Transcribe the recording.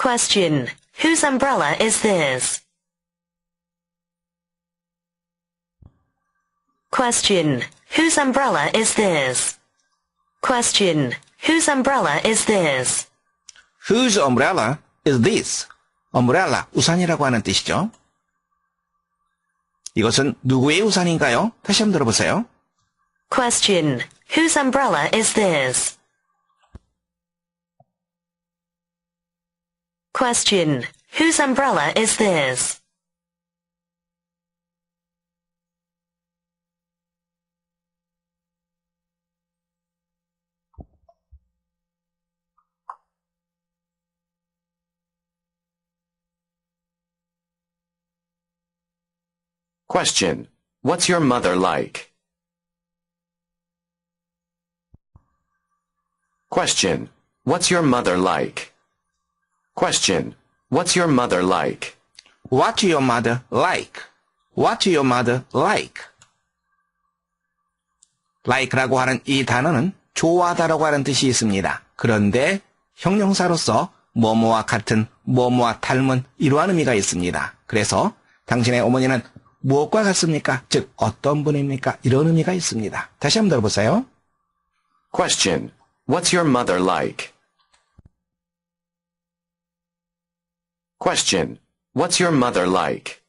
Question. Whose umbrella is this? Question. Whose umbrella is this? Question. Whose umbrella is this? Whose umbrella is this? umbrella, 우산이라고 하는 뜻이죠. 이것은 누구의 우산인가요? 다시 한번 들어보세요. Question. Whose umbrella is this? Question. Whose umbrella is this? Question. What's your mother like? Question. What's your mother like? Question. What's your mother like? What your mother like? What your mother like? like라고 하는 이 단어는 좋아하다라고 하는 뜻이 있습니다. 그런데 형용사로서 뭐뭐와 같은, 뭐뭐와 닮은 이러한 의미가 있습니다. 그래서 당신의 어머니는 무엇과 같습니까? 즉 어떤 분입니까? 이런 의미가 있습니다. 다시 한번 들어보세요. Question. What's your mother like? Question. What's your mother like?